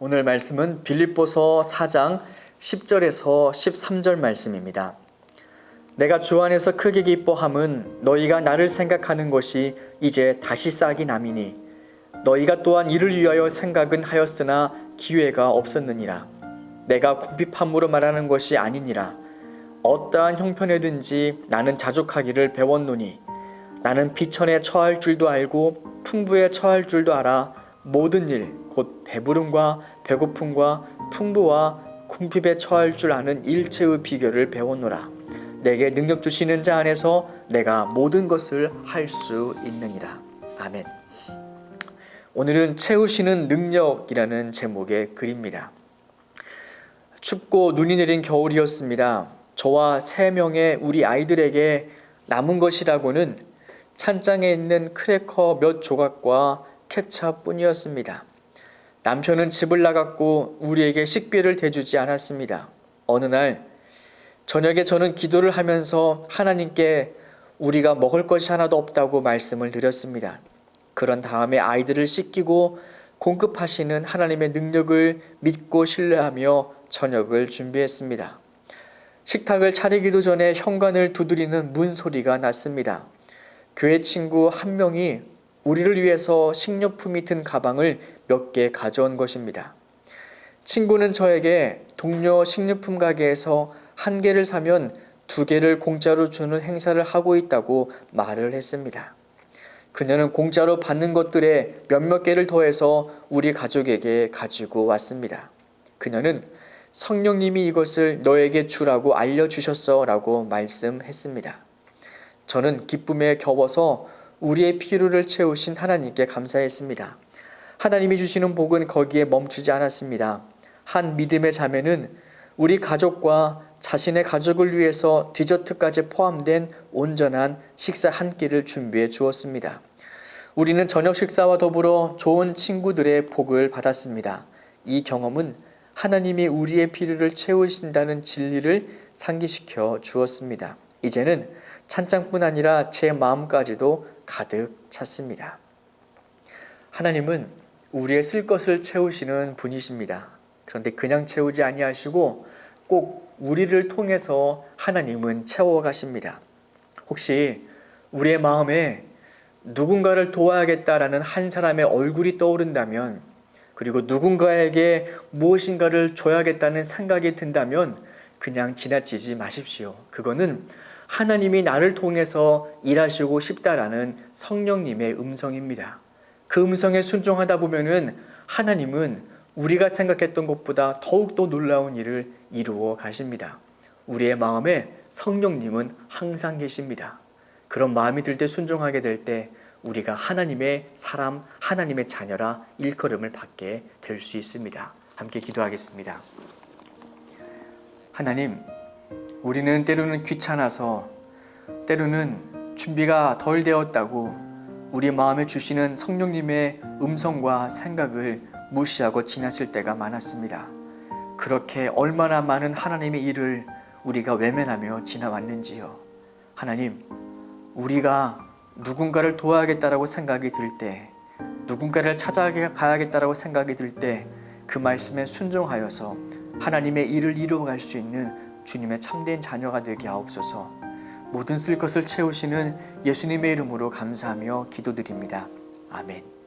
오늘 말씀은 빌립보서 4장 10절에서 13절 말씀입니다. 내가 주 안에서 크게 기뻐함은 너희가 나를 생각하는 것이 이제 다시 싹이 남이니 너희가 또한 이를 위하여 생각은 하였으나 기회가 없었느니라. 내가 궁핍함으로 말하는 것이 아니니라. 어떠한 형편에든지 나는 자족하기를 배웠노니 나는 비천에 처할 줄도 알고 풍부에 처할 줄도 알아 모든 일 곧 배부름과 배고픔과 풍부와 궁핍에 처할 줄 아는 일체의 비결을 배웠노라 내게 능력 주시는 자 안에서 내가 모든 것을 할 수 있느니라 아멘 오늘은 채우시는 능력이라는 제목의 글입니다 춥고 눈이 내린 겨울이었습니다. 저와 세 명의 우리 아이들에게 남은 것이라고는 찬장에 있는 크래커 몇 조각과 케찹뿐이었습니다. 남편은 집을 나갔고 우리에게 식비를 대주지 않았습니다. 어느 날 저녁에 저는 기도를 하면서 하나님께 우리가 먹을 것이 하나도 없다고 말씀을 드렸습니다. 그런 다음에 아이들을 씻기고 공급하시는 하나님의 능력을 믿고 신뢰하며 저녁을 준비했습니다. 식탁을 차리기도 전에 현관을 두드리는 문 소리가 났습니다. 교회 친구 한 명이 우리를 위해서 식료품이 든 가방을 몇 개 가져온 것입니다. 친구는 저에게 동료 식료품 가게에서 한 개를 사면 두 개를 공짜로 주는 행사를 하고 있다고 말을 했습니다. 그녀는 공짜로 받는 것들에 몇몇 개를 더해서 우리 가족에게 가지고 왔습니다. 그녀는 성령님이 이것을 너에게 주라고 알려주셨어 라고 말씀했습니다. 저는 기쁨에 겨워서 우리의 필요를 채우신 하나님께 감사했습니다. 하나님이 주시는 복은 거기에 멈추지 않았습니다. 한 믿음의 자매는 우리 가족과 자신의 가족을 위해서 디저트까지 포함된 온전한 식사 한 끼를 준비해 주었습니다. 우리는 저녁 식사와 더불어 좋은 친구들의 복을 받았습니다. 이 경험은 하나님이 우리의 필요를 채우신다는 진리를 상기시켜 주었습니다. 이제는 찬장뿐 아니라 제 마음까지도 가득 찼습니다. 하나님은 우리의 쓸 것을 채우시는 분이십니다. 그런데 그냥 채우지 아니하시고 꼭 우리를 통해서 하나님은 채워 가십니다. 혹시 우리의 마음에 누군가를 도와야겠다라는 한 사람의 얼굴이 떠오른다면 그리고 누군가에게 무엇인가를 줘야겠다는 생각이 든다면 그냥 지나치지 마십시오. 그거는 하나님이 나를 통해서 일하시고 싶다라는 성령님의 음성입니다. 그 음성에 순종하다 보면은 하나님은 우리가 생각했던 것보다 더욱더 놀라운 일을 이루어 가십니다. 우리의 마음에 성령님은 항상 계십니다. 그런 마음이 들 때 순종하게 될 때 우리가 하나님의 사람, 하나님의 자녀라 일컬음을 받게 될 수 있습니다. 함께 기도하겠습니다. 하나님, 우리는 때로는 귀찮아서 때로는 준비가 덜 되었다고 우리 마음에 주시는 성령님의 음성과 생각을 무시하고 지나칠 때가 많았습니다. 그렇게 얼마나 많은 하나님의 일을 우리가 외면하며 지나왔는지요. 하나님, 우리가 누군가를 도와야겠다라고 생각이 들 때, 누군가를 찾아가야겠다라고 생각이 들 때 그 말씀에 순종하여서 하나님의 일을 이루어갈 수 있는 주님의 참된 자녀가 되게 하옵소서. 모든 쓸 것을 채우시는 예수님의 이름으로 감사하며 기도드립니다. 아멘.